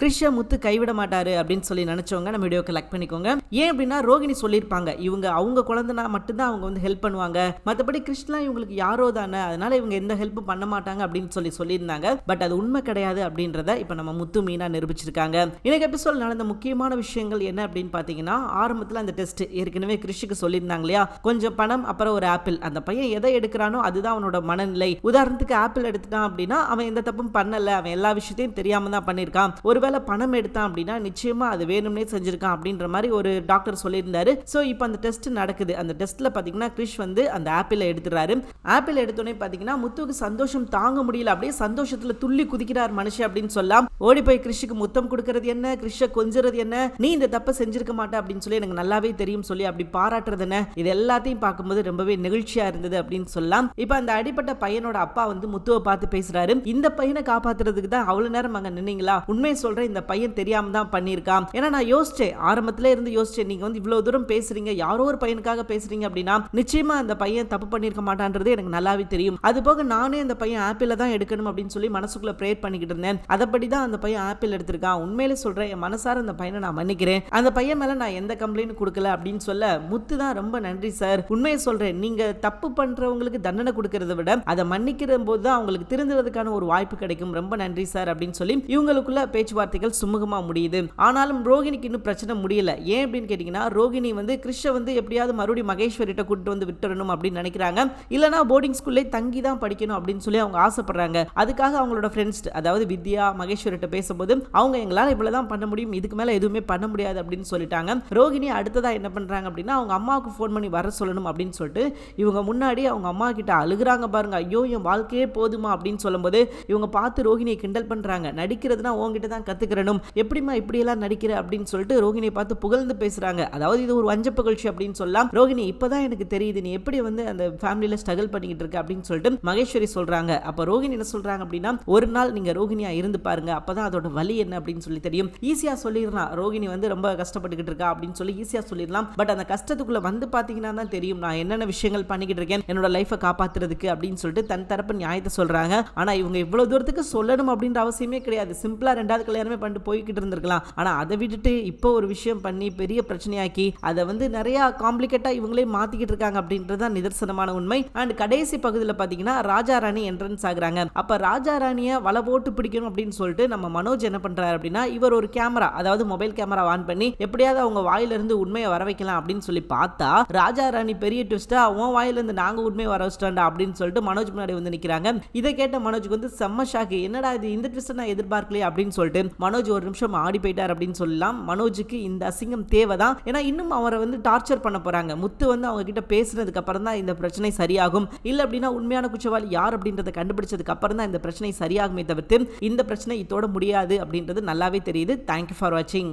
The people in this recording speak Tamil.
கிறிஷ முத்து கைவிட மாட்டாரு அப்படின்னு சொல்லி நினைச்சவங்க நம்ம வீடியோக்கு கலெக்ட் பண்ணிக்கோங்க. ஏன் அப்படின்னா ரோகிணி சொல்லியிருப்பாங்க இவங்க அவங்க குழந்தைனா மட்டும்தான் அவங்க வந்து ஹெல்ப் பண்ணுவாங்க. மற்றபடி கிருஷ்ணா இவங்களுக்கு யாரோ தானே அதனால இவங்க எந்த ஹெல்ப்பும் பண்ண மாட்டாங்க அப்படின்னு சொல்லி சொல்லியிருந்தாங்க. பட் அது உண்மை கிடையாது அப்படின்றத இப்போ நம்ம முத்து மீனா நிரூபிச்சிருக்காங்க. இன்னைக்கு எபிசோட் நடந்த முக்கியமான விஷயங்கள் என்ன அப்படின்னு பார்த்தீங்கன்னா ஆரம்பத்தில் அந்த டெஸ்ட் ஏற்கனவே கிருஷிக்கு சொல்லியிருந்தாங்க இல்லையா? கொஞ்சம் பணம் அப்புறம் ஒரு ஆப்பிள் அந்த பையன் எதை எடுக்கிறானோ அதுதான் அவனோட மனநிலை. உதாரணத்துக்கு ஆப்பிள் எடுத்துட்டான் அப்படின்னா அவன் எந்த தப்பும் பண்ணல. அவன் எல்லா விஷயத்தையும் தெரியாம தான் பண்ணியிருக்கான். ஒருவேளை பணம் எடுத்தான் அப்படின்னா நிச்சயமா அது வேணும்னே செஞ்சிருக்கான் அப்படின்ற மாதிரி ஒரு டாக்டர் சொல்லியிருந்தாரு. ஸோ இப்போ அந்த டெஸ்ட் நடக்குது. அந்த டெஸ்ட்டில் பார்த்தீங்கன்னா கிரிஷ் வந்து அந்த ஆப்பிளை எடுத்துறாரு ஆப்பிள் எடுத்தோடனே பார்த்தீங்கன்னா முத்துவுக்கு சந்தோஷம் தாங்க முடியல. அப்படியே சந்தோஷத்துல துள்ளி குதிக்கிறார் மனுஷன் அப்படின்னு சொல்லலாம் ஓடி போய் கிறிஷுக்கு முத்தம் கொடுக்கறது என்ன? கிறிஷை கொஞ்சறது என்ன? நீ இந்த தப்பை செஞ்சிருக்க மாட்டே அப்படின்னு சொல்லி எனக்கு நல்லாவே தெரியும் சொல்லி அப்படி பாராட்டுறது என்ன? இது எல்லாத்தையும் பார்க்கும்போது ரொம்பவே நெகிழ்ச்சியா இருந்தது அப்படின்னு சொல்லலாம் இப்போ அந்த அடிப்பட்ட பையனோட அப்பா வந்து முத்துவை பார்த்து பேசுறாரு. இந்த பையனை காப்பாத்துறதுக்கு தான் அவ்வளவு நேரம் அங்க நின்னீங்களா? உண்மையை சொல்றேன் இந்த பையன் தெரியாம தான் பண்ணியிருக்கான். ஏன்னா நான் யோசிச்சேன். ஆரம்பத்துல இருந்து யோசிச்சேன். நீங்க வந்து இவ்வளவு தூரம் பேசுறீங்க. யாரோ ஒரு பையனுக்காக பேசுறீங்க அப்படின்னா நிச்சயமா அந்த பையன் தப்பு பண்ணியிருக்க மாட்டான்றது எனக்கு நல்லாவே தெரியும். அது போக நானே அந்த பையன் ஆப்பிள தான் எடுக்கணும் அப்படின்னு சொல்லி மனசுக்குள்ள ப்ரேயர் பண்ணிக்கிட்டு இருந்தேன். அதைப்படி தான் அந்த பையன் ஆப்பிள் எடுத்திருக்கான். உண்மையிலே சொல்றேன் என் மனசார அந்த பையனை நான் மன்னிக்கிறேன். அந்த பையன் மேல நான் எந்த கம்ப்ளைண்ட் கொடுக்கல அப்படின்னு சொல்ல முத்து தான் ரொம்ப நன்றி சார் உண்மையை சொல்றேன். நீங்க தப்பு பண்றவங்களுக்கு தண்டனை கொடுக்கறத விட அதை மன்னிக்கிற போது தான் அவங்களுக்கு திருந்துறதுக்கான ஒரு வாய்ப்பு கிடைக்கும். ரொம்ப நன்றி சார் அப்படின்னு சொல்லி இவங்களுக்குள்ள பேச்சுவார்த்தைகள் சுமூகமாக முடியுது. ஆனாலும் ரோகிணிக்கு இன்னும் பிரச்சனை முடியல. ஏன் அப்படின்னு கேட்டிங்கன்னா ரோகிணி வந்து கிருஷ்ண வந்து எப்படியாவது மறுபடியும் மகேஸ்வரிட்ட கூட்டு வந்து விட்டுறணும் அப்படின்னு நினைக்கிறாங்க. இல்லைனா போர்டிங் ஸ்கூல்லே தங்கி தான் படிக்கணும் அப்படின்னு சொல்லி அவங்க ஆசைப்படுறாங்க. அதுக்காக அவங்களோட ஃப்ரெண்ட்ஸ் அதாவது வித்யா மகேஸ்வரிட்ட பேசும்போது அவங்க எங்களால் இவ்வளோ தான் பண்ண முடியும் இதுக்கு மேலே எதுவுமே பண்ண முடியாது அப்படின்னு சொல்லிட்டாங்க. ரோஹிணி அடுத்ததாக என்ன பண்ணுறாங்க அப்படின்னா அவங்க அம்மாவுக்கு ஃபோன் பண்ணி வர சொல்லணும் அப்படின்னு சொல்லிட்டு இவங்க முன்னாடி அவங்க அம்மா கிட்ட அழுகுறாங்க பாருங்க. ஐயோ என் வாழ்க்கையே போதுமா அப்படின்னு சொல்லும்போது இவங்க பார்த்து ரோகிணியை கிண்டல் பண்ணுறாங்க நடிக்கிறதுனா உங்ககிட்ட தான் கத்துக்கிறணும். எப்படிமா இப்படியெல்லாம் நடிக்கிற அப்படின்னு சொல்லிட்டு ரோகிணியை பார்த்து புகழ்ந்து பேசுறாங்க. அதாவது இது ஒரு வஞ்ச புகழ்ச்சி அப்படின்னு சொல்லலாம். ரோகிணி இப்பதான் எனக்கு தெரியுது நீ எப்படி வந்து அந்த ஃபேமிலியில ஸ்ட்ரகிள் பண்ணிக்கிட்டு இருக்க அப்படின்னு சொல்லிட்டு மகேஸ்வரி சொல்றாங்க. அப்ப ரோகிணி என்ன சொல்றாங்க அப்படின்னா ஒரு நாள் நீங்க ரோகிணியா இருந்து பாருங்க அப்பதான் அதோட வலி என்ன அப்படின்னு சொல்லி தெரியும். ஈஸியா சொல்லிடலாம். ரோகிணி வந்து ரொம்ப கஷ்டப்பட்டுக்கிட்டு இருக்கா அப்படின்னு சொல்லி ஈஸியா சொல்லிடலாம். பட் அந்த கஷ்டத்துக்குள்ள வந்து பாத்தீங்கன்னா தான் தெரியும் நான் என்னென்ன விஷயங்கள் பண்ணிக்கிட்டு இருக்கேன் என்னோட லைஃபை காப்பாத்துறதுக்கு அப்படின்னு சொல்லிட்டு தன் தரப்பு நியாயத்தை சொல்றாங்க. ஆனா இவங்க இவ்வளவு தூரத்துக்கு சொல்லணும் அப்படின்ற அவசியமே கிடையாது. சிம்பிளா ரெண்டாவது கல்யாணமே பண்ணிட்டு போய்கிட்டு இருந்திருக்கலாம். ஆனால் அதை விட்டுட்டு இப்போ ஒரு விஷயம் பண்ணி பெரிய பிரச்சனையாக்கி அதை வந்து நிறையா காம்ப்ளிகேட்டாக இவங்களே மாற்றிக்கிட்டு இருக்காங்க அப்படின்றது தான் நிதர்சனமான உண்மை. அண்ட் கடைசி பகுதியில் பார்த்தீங்கன்னா ராஜா ராணி என்ட்ரன்ஸ் ஆகுறாங்க. அப்போ ராஜா ராணியை வலை போட்டு பிடிக்கணும் அப்படின்னு சொல்லிட்டு நம்ம மனோஜ் என்ன பண்ணுறாரு அப்படின்னா இவர் ஒரு கேமரா அதாவது மொபைல் கேமரா ஆன் பண்ணி எப்படியாவது அவங்க வாயிலிருந்து உண்மையை வர வைக்கலாம் அப்படின்னு சொல்லி பார்த்தா ராஜா ராணி பெரிய ட்விஸ்ட்டாக உன் வாயிலிருந்து நாங்கள் உண்மையை வர வச்சிட்டோம்டா அப்படின்னு சொல்லிட்டு மனோஜ் முன்னாடி வந்து நிற்கிறாங்க இதை கேட்ட மனோஜுக்கு வந்து செம்ம ஷாக்கு என்னடா இது? இந்த ட்விஸ்ட்டை நான் எதிர்பார்க்கலையே அப்படின்னு சொல்லிட்டு மனோஜ் ஒரு நிமிஷம் ஆடி போயிட்டார் அப்படின்னு சொல்லலாம். மனோஜுக்கு இந்த அசிங்கம் தேவைதான். ஏன்னா இன்னும் அவரை வந்து டார்ச்சர் பண்ண போறாங்க. முத்து வந்து அவங்க கிட்ட பேசுனதுக்கு அப்புறம் தான் இந்த பிரச்சனை சரியாகும். இல்ல அப்படின்னா உண்மையான குற்றவாளி யார் அப்படின்றத கண்டுபிடிச்சதுக்கு அப்புறம் தான் இந்த பிரச்சனை சரியாகுமே தவிர்த்து இந்த பிரச்சனை இதோட முடியாது அப்படின்றது நல்லாவே தெரியுது. தேங்க்யூ ஃபார் வாட்சிங்